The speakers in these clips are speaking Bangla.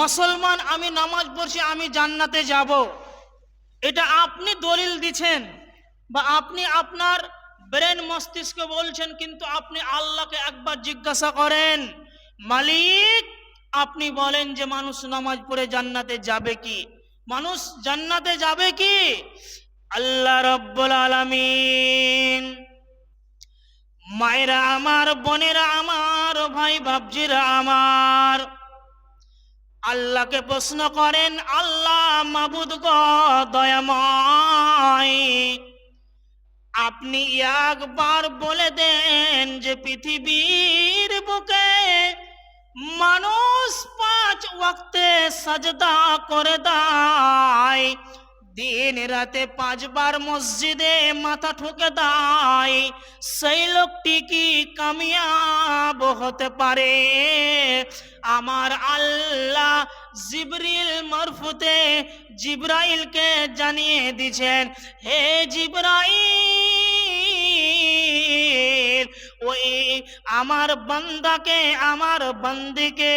মুসলমান, আমি নামাজ পড়ছি, আমি জান্নাতে যাব। এটা আপনি দলিল দিছেন বা আপনি আপনার ব্রেন মস্তিষ্কে বলছেন, কিন্তু আপনি আল্লাহকে একবার জিজ্ঞাসা করেন, মালিক, আপনি বলেন যে মানুষ নামাজ পড়ে জান্নাতে যাবে কি? মানুষ জান্নাতে যাবে কি? আল্লাহ রব্বুল আলামিন। মায়েরা আমার, বোনেরা আমার ভাই ভাবজিরা আমার আল্লাহকে প্রশ্ন করেন, আল্লাহ মাবুদ গ দয়াময়, আপনি একবার বলে দেন যে পৃথিবীর বুকে মানুষ পাঁচ ওয়াক্তে সাজদা করে দেয় দিন রাতে পাঁচবার মসজিদে মাথা ঠুকে দেয়। সেই লোকটি কি কামিয়াব হতে পারে? আমার আল্লাহ জিবরিল মরফুতে জিব্রাইলকে জানিয়ে দিছেন হে জিব্রাইল, ওই আমার বান্দাকে, আমার বন্দিকে,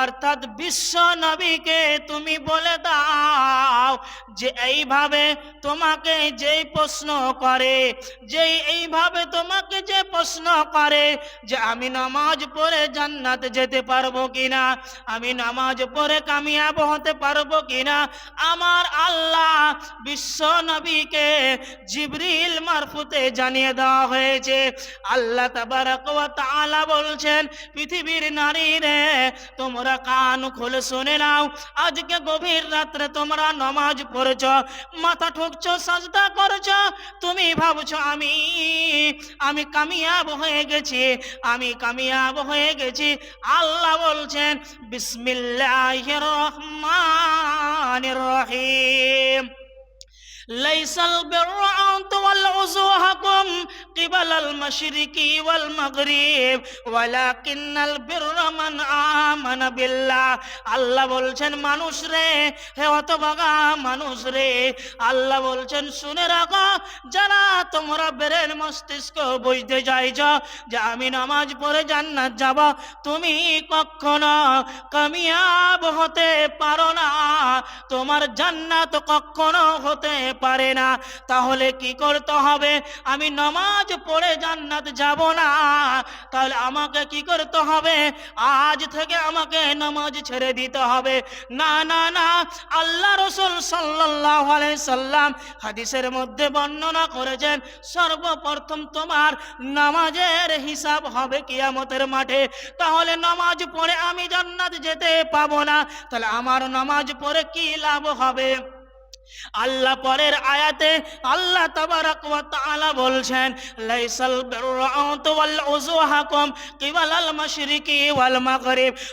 অর্থাৎ বিশ্ব নবীকে তুমি বলে দাও। যে এইভাবে তোমাকে যেই প্রশ্ন করে যেই এইভাবে তোমাকে যে প্রশ্ন করে যে আমি নামাজ পড়ে জান্নাত যেতে পারব কিনা, আমি নামাজ পড়ে কামিয়াব হতে পারব কিনা, আমার আল্লাহ বিশ্ব নবীকে জিবরিল মারফুতে জানিয়ে দেওয়া হয়েছে। আল্লাহ তাআলা বলছেন, পৃথিবীর নারী রে তোমরা কান খুলে শুনে নাও, আজকে গভীর রাত্রে তোমরা নামাজ নামাজ পড়েছ, মাথা ঠকছ, সাজদা করছ, তুমি ভাবছ আমি আমি কামিয়াব হয়ে গেছি, আমি কামিয়াব হয়ে গেছি। আল্লাহ বলছেন বিসমিল্লাহ রহমান রহিম। লাইসাল বির আন তুওয়াল উজুহাকুম المشرق والمغرب ولكن البر من آمن بالله আল্লাহ বলছেন মানুষ রে হে হতভাগা মানুষ রে আল্লাহ বলছেন শুনে রাখো যারা তোমরা বেরের মস্তিষ্ক বুঝতে চাইছ যে আমি নামাজ পড়ে জান্নাত যাব তুমি কখনো কামিয়াব হতে পারো না তোমার জান্নাত কখনো হতে পারে না তাহলে কি করতে হবে আমি নামাজ পড়ে জান্নাত যাব না। তাহলে আমাকে কি করতে হবে? আজ থেকে আমাকে নামাজ ছেড়ে দিতে হবে। না না না, আল্লাহ রসুল সাল্লাহ সাল্লাম হাদিসের মধ্যে বর্ণনা করেছেন, সর্বপ্রথম তোমার নামাজের হিসাব হবে কিয়ামতের মাঠে। তাহলে নামাজ পড়ে আমি জান্নাত যেতে পাবো না। তাহলে আমার নামাজ পড়ে কি লাভ হবে? আল্লাহ পরের আয়াতে আল্লাহ তাবারাক বলছেন ওয়াল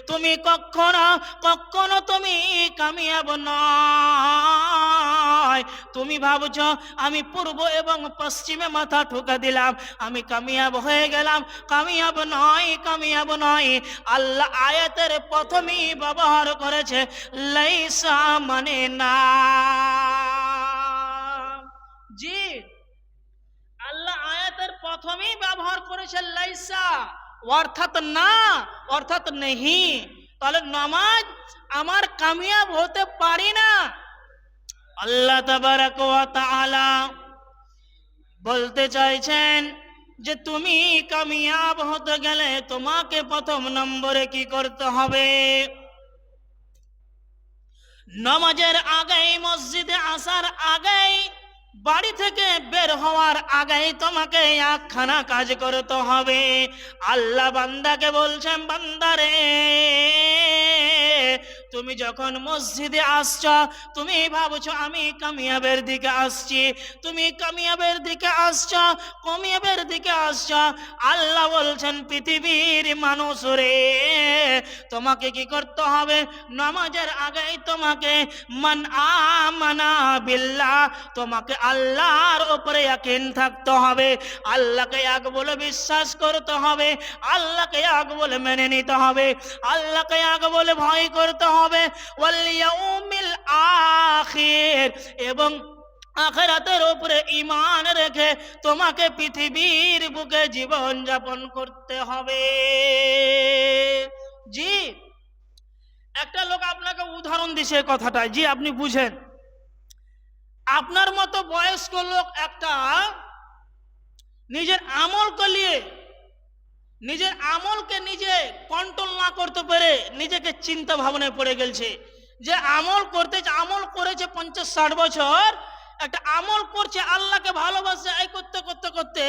তুমি কখনো কখনো তুমি কামিয়াব নয়। তুমি ভাবছ, আমি পূর্ব এবং পশ্চিমে মাথা ঠুকা দিলাম, আমি কামিয়াব হয়ে গেলাম। কামিয়াব নয় কামিয়াব নয়। আল্লাহ আয়াতের প্রথমেই ব্যবহার করেছে, লাইসা মানে না। জি। আল্লাহ আয়াতের প্রথমেই ব্যবহার করেছেন, লাইসা। অর্থাৎ না, অর্থাৎ নেহি। তাহলে নামাজ আমার কামিয়াব হতে পারি না। আল্লাহ তাআলা বলতে চাইছেন যে তুমি কামিয়াব হতে গেলে তোমাকে প্রথম নম্বরে কি করতে হবে? নামাজের আগেই, মসজিদে আসার আগেই বাড়ি থেকে বের হওয়ার আগেই তোমাকে একখানা কাজ করতে হবে। আল্লাহ বান্দাকে বলছেন বান্দারে তুমি যখন মসজিদে আসছ, তুমি ভাবছ আমি কামিয়াবের দিকে আসছি। তুমি কামিয়াবের দিকে আসছ, কমিয়াবের দিকে আসছ। আল্লাহ বলছেন, পৃথিবীর মানুষ রে, তোমাকে কি করতে হবে? নামাজের আগেই তোমাকে মান আমানা বিল্লাহ, তোমাকে আল্লাহর উপরে ইয়াকিন থাকতে হবে। আল্লাহকে এক বলে বিশ্বাস করতে হবে। আল্লাহকে এক বলে মেনে নিতে হবে। আল্লাহকে এক বলে ভয় করতে হবে আখির। এবং আখেরাতের উপরে ইমান রেখে তোমাকে পৃথিবীর বুকে জীবন যাপন করতে হবে। জি, একটা লোক আপনাকে উদাহরণ দিছে কথাটা জি, আপনি বুঝেন। আপনার মতো বয়স্ক লোক একটা নিজের আমল নিয়ে নিজের আমলকে নিজে কন্ট্রোল না করতে পেরে নিজেকে চিন্তা ভাবনায় পড়ে গেছে যে আমল করতে আমল করেছে পঞ্চাশ ষাট বছর, একটা আমল করছে আল্লাহকে ভালোবাসে, এই করতে করতে করতে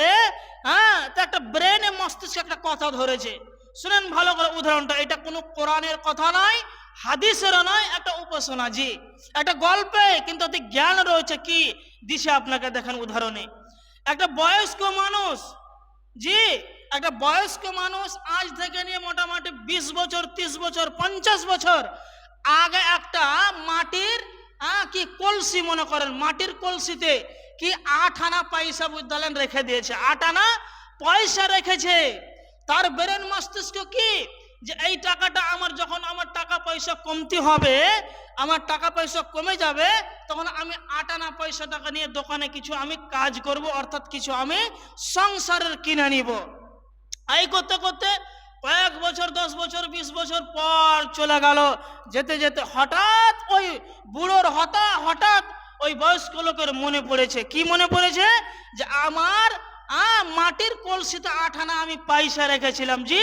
হ্যাঁ তো একটা ব্রেনে মস্তিষ্কে একটা কথা ধরেছে। শুনেন ভালো করে উদাহরণটা, এটা কোনো কোরআনের কথা নয়, হাদিসেরও নয়, একটা উপাসনা জি। একটা গল্পে কিন্তু অতি জ্ঞান রয়েছে কি দিশে আপনাকে দেখেন উদাহরণে। একটা বয়স্ক মানুষ, জি একটা বয়স্ক মানুষ আজ থেকে নিয়ে মোটামুটি বিশ বছর তিরিশ বছর পঞ্চাশ বছর আগে একটা মাটির হ্যাঁ, কি কলসি মনে করেন মাটির কলসিতে কি আট আনা পয়সা বুঝলেন রেখে দিয়েছে। আট আনা পয়সা রেখেছে। তার ব্রেন মস্তিষ্ক কি? যে এই টাকাটা আমার যখন আমার টাকা পয়সা কমতি হবে আমার টাকা পয়সা কমে যাবে তখন আমি আট আনা পয়সা টাকা নিয়ে দোকানে কিছু আমি কাজ করব অর্থাৎ কিছু আমি সংসারের কিনে নিব। এই করতে করতে কয়েক বছর, দশ বছর, বিশ বছর পর চলে গেল। যেতে যেতে হঠাৎ ওই বুড়োর হতা, হঠাৎ ওই বয়স্ক লোকের মনে পড়েছে। কি মনে পড়েছে? যে আমার মাটির কলসিতে আটানা আমি পয়সা রেখেছিলাম। জি,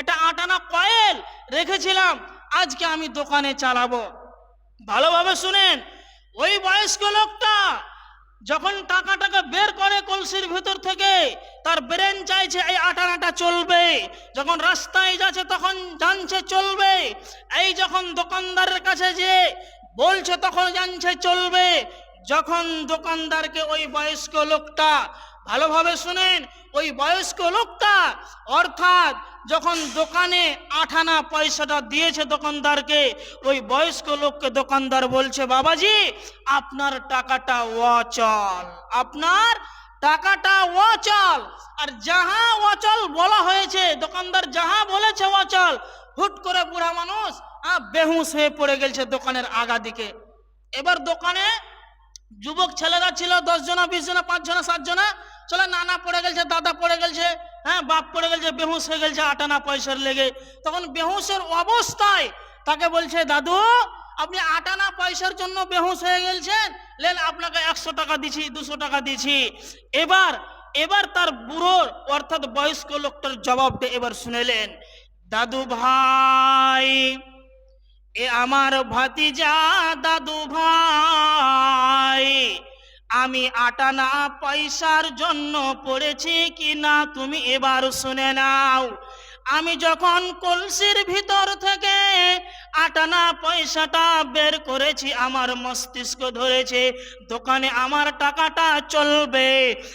এটা আটানা কয়েল রেখেছিলাম। আজকে আমি দোকানে চালাবো। ভালোভাবে শুনেন, ওই বয়স্ক লোকটা যখন টাকাটাকে বের করে কলসির ভিতর থেকে, তার ব্রেন চাইছে, এই আটানাটা চলবে। যখন রাস্তায় যাচ্ছে, তখন জানছে চলবে। এই যখন দোকানদারের কাছে যে বলছে, তখন জানছে চলবে। যখন দোকানদারকে ওই বয়স্ক লোকটা ভালোভাবে শুনেন, ওই বয়স্ক লোকটা অর্থাৎ যখন দোকানে আঠানা পয়সাটা দিয়েছে দোকানদারকে, ওই বয়স্ক লোককে দোকানদার বলছে, বাবাজি, আপনার টাকাটা অচল, আপনার টাকাটা অচল। আর যাহা অচল বলা হয়েছে, দোকানদার যাহা বলেছে অচল, হুট করে বুড়া মানুষ বেহুশ হয়ে পড়ে গেছে দোকানের আগা দিকে। এবার দোকানে যুবক ছেলেরা ছিল দশ জনা বিশ জনা পাঁচ জনা সাত জনা চলে নানা পড়ে গেছে দাদা পড়ে গেছে হ্যাঁ বাপ পড়ে গেছে বেহুশ হয়ে গেছে আটানা পয়সার লেগে। তখন বেহুশের অবস্থায় তাকে বলছে, দাদু, আপনি আটানা পয়সার জন্য বেহুশ হয়ে গেছেন লেন, আপনাকে একশো টাকা দিছি, দুশো টাকা দিছি। এবার এবার তার বুড়োর অর্থাৎ বয়স্ক লোকটার জবাবটা এবার শুনেলেন। দাদু ভাই, এ আমার ভাতিজা, দাদু ভাই আমি আটানা পয়সার জন্য পড়েছি কিনা তুমি এবার শুনে নাও। আমি যখন কলসির ভিতর থেকে আটানা পয়সাটা বের করেছি, আমার মস্তিষ্ক ধরেছে, দোকানে আমার টাকাটা চলবে।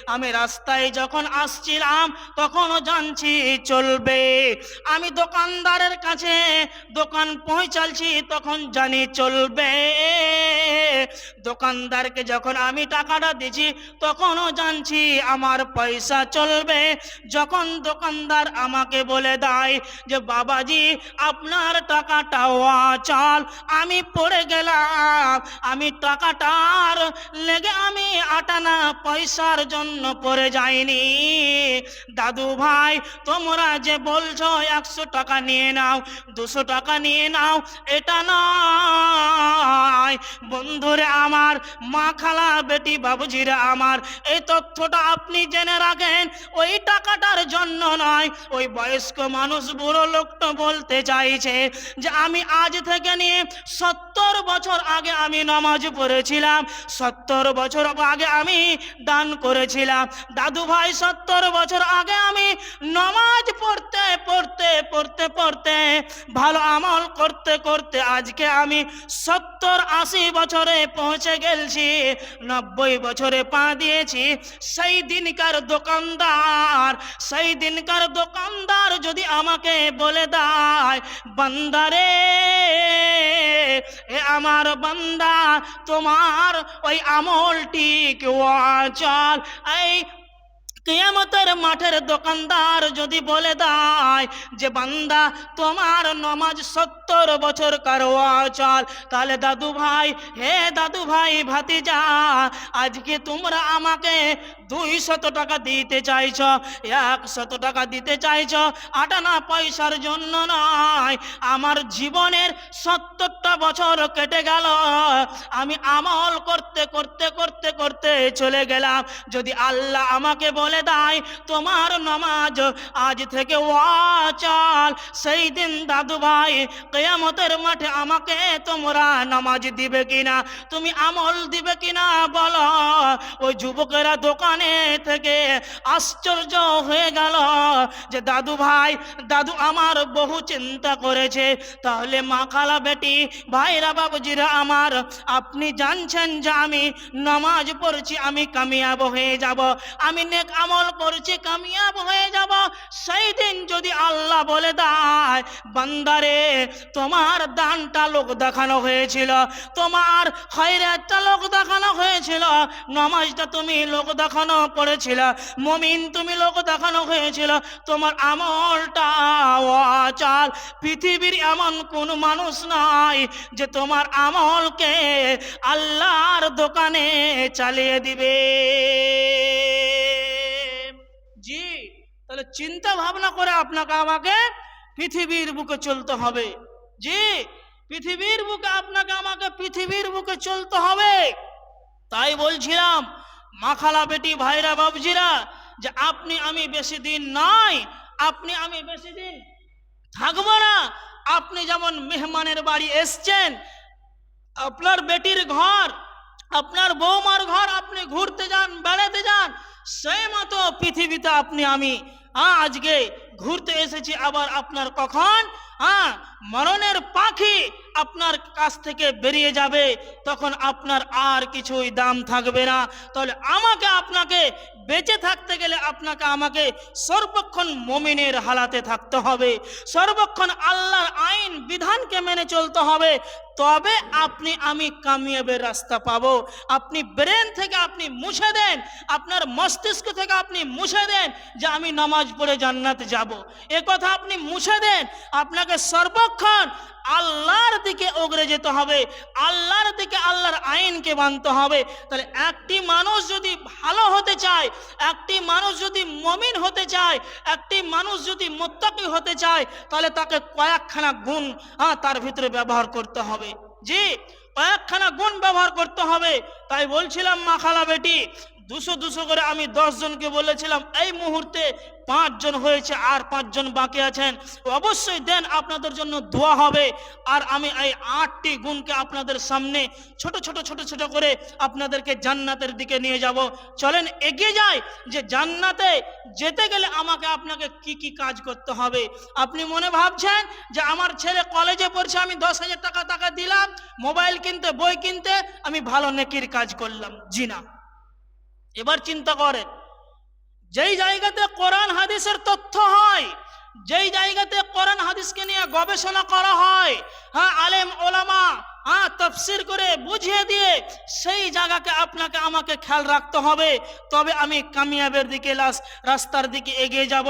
আমি রাস্তায় যখন আসছিলাম, তখনও জানছি চলবে। আমি দোকানদারের কাছে দোকান পৌঁছালছি, তখন জানি চলবে। দোকানদারকে যখন আমি টাকাটা দিছি, তখনও জানছি আমার পয়সা চলবে। যখন দোকানদার আমাকে বলে দেয় যে বাবাজি, আপনার টাকাটা অচল আমি পড়ে গেলাম, আমি টাকাটার লেগে আমি আটানা পয়সার জন্য পড়ে যাইনি। দাদু ভাই, তোমরা যে বলছো একশো টাকা নিয়ে নাও, দুশো টাকা নিয়ে নাও, এটা নয়। বন্ধুরে আমার, মা খালা বেটি বাবুজিরা আমার, এই তথ্যটা আপনি জেনে রাখেন, ওই টাকাটার জন্য নয়, ওই বয়স্ক মানুষ বুড়ো লোকটা বলতে চাইছে যে আমি আজ থেকে নিয়ে সত্তর বছর আগে আমি নামাজ পড়েছিলাম, সত্তর বছর আগে আমি দান করেছিলাম। দাদু ভাই সত্তর বছর আগে আমি নামাজ পড়তে পড়তে পড়তে পড়তে, ভালো আমল করতে করতে আজকে আমি সত্তর আশি বছরে পৌঁছে গেছি নব্বই বছরে পা দিয়েছি। সেই দিনকার দোকানদার, সেই দিনকার দোকানদার যদি আমাকে বলে দেয়, বান্দারে, এ আমার বান্দা, তোমার ওই আমলটি কেউ চল এই কেয়ামতের মাঠের দোকানদার যদি বলে দেয় যে, বান্দা, তোমার নমাজ সত্তর বছর কারোয়া চল তাহলে দাদু ভাই হে দাদু ভাই ভাতিজা, আজকে তোমরা আমাকে দুইশত টাকা দিতে চাইছ, একশত টাকা দিতে চাইছ, আটানা পয়সার জন্য নয়। আমার জীবনের সত্তরটা বছর কেটে গেল। আমি আমল করতে করতে করতে করতে চলে গেলাম। যদি আল্লাহ আমাকে বলে দেয়, তোমার নমাজ আজ থেকে ওয়াচাল সেই দিন দাদু ভাই কেয়ামতের মাঠে আমাকে তোমরা নামাজ দিবে কিনা? তুমি আমল দিবে কিনা বলো? ওই যুবকেরা দোকানে থেকে আশ্চর্য হয়ে গেল যে দাদু ভাই, দাদু আমার বহু চিন্তা করেছে। তাহলে মা খালা বেটি, ভাইরা বাবুজিরা আমার, আপনি জানছেন যে আমি নামাজ পড়ছি, আমি কামিয়াব হয়ে যাব। আমি নেক আমল করছি, কামিয়াব হয়ে যাব। যদি আল্লাহ বলে দেয়, বান্দারে, তোমার দানটা লোক দেখানো হয়েছিল, তোমার খয়রাতটা লোক দেখানো হয়েছিল, নমাজটা তুমি লোক দেখানো করেছিল মমিন তুমি লোক দেখানো হয়েছিল, তোমার আমলটা অচাল পৃথিবীর এমন কোন মানুষ নাই যে তোমার আমলকে আল্লাহর দোকানে চালিয়ে দিবে। তাহলে চিন্তা ভাবনা করে আপনাকে আমাকে পৃথিবীর বুকে চলতে হবে। জি, পৃথিবীর বুকে আপনাকে আমাকে পৃথিবীর বুকে চলতে হবে। তাই বলছিলাম, মাখালা বেটি, ভাইরা, বাবজিরা, যে আপনি আমি বেশি দিন নাই, আপনি আমি বেশি দিন থাকব না। আপনি যেমন মেহমানের বাড়ি এসছেন, আপনার বেটির ঘর, আপনার বৌমার ঘর, আপনি ঘুরতে যান, বেড়াতে যান, সেই মতো পৃথিবীতে আপনি আমি আজকে ঘুরতে এসেছি আবার আপনার কখন? হ্যাঁ মরণের পাখি আপনার কাছ থেকে বেরিয়ে যাবে, তখন আপনার আর কিছুই দাম থাকবে না। তাহলে আমাকে আপনাকে বেঁচে থাকতে গেলে আপনাকে আমাকে সর্বক্ষণ মমিনের হালাতে থাকতে হবে। সর্বক্ষণ আল্লাহর আইন, বিধানকে মেনে চলতে হবে। তবে আপনি, আমি কামিয়াবের রাস্তা পাবো। আপনি ব্রেন থেকে আপনি মুছে দেন। আপনার মস্তিষ্ক থেকে আপনি মুছে দেন যে আমি নামাজ পড়ে জান্নাতে যাব। এ কথা আপনি মুছে দেন। আপনাকে সর্বক্ষণ আল্লাহর দিকে ওগরে যেতে হবে, আল্লাহর দিকে আল্লাহর আইনকে মানতে হবে। তাহলে একটি মানুষ যদি ভালো হতে চায়, একটি মানুষ যদি মমিন হতে চায়, একটি মানুষ যদি মোত্তাকি হতে চায়, তাহলে তাকে কয়েকখানা গুণ হ্যাঁ তার ভিতরে ব্যবহার করতে হবে। জি, কয়েকখানা গুণ ব্যবহার করতে হবে। তাই বলছিলাম মাখালা বেটি দুশো দুশো করে আমি জনকে বলেছিলাম, এই মুহূর্তে পাঁচজন হয়েছে আর পাঁচজন বাকি আছেন। অবশ্যই দেন, আপনাদের জন্য দোয়া হবে। আর আমি এই আটটি গুণকে আপনাদের সামনে ছোট ছোট ছোট ছোট করে আপনাদেরকে জান্নাতের দিকে নিয়ে যাব। চলেন, এগিয়ে যাই যে জান্নাতে যেতে গেলে আমাকে আপনাকে কি কি কাজ করতে হবে। আপনি মনে ভাবছেন যে আমার ছেলে কলেজে পড়ছে, আমি দশ হাজার টাকা টাকা দিলাম, মোবাইল কিনতে, বই কিনতে, আমি ভালো নেকির কাজ করলাম। জি না। এবার চিন্তা করেন, যেই জায়গাতে কোরআন হাদিসের তথ্য হয়, যেই জায়গাতে কোরআন হাদিসকে নিয়ে গবেষণা করা হয় হ্যাঁ আলেম, ওলামা হ্যাঁ তফসির করে বুঝিয়ে দিয়ে সেই জায়গাকে আপনাকে, আমাকে খেয়াল রাখতে হবে। তবে আমি কামিয়াবের দিকে রাস্তার দিকে এগিয়ে যাব।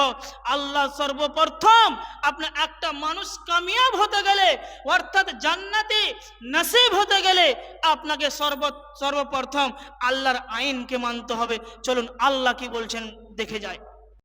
আল্লাহ সর্বপ্রথম আপনার একটা মানুষ কামিয়াব হতে গেলে, অর্থাৎ জান্নাতি নসিব হতে গেলে আপনাকে সর্ব, সর্বপ্রথম আল্লাহর আইনকে মানতে হবে। চলুন আল্লাহ কি বলছেন দেখে যায়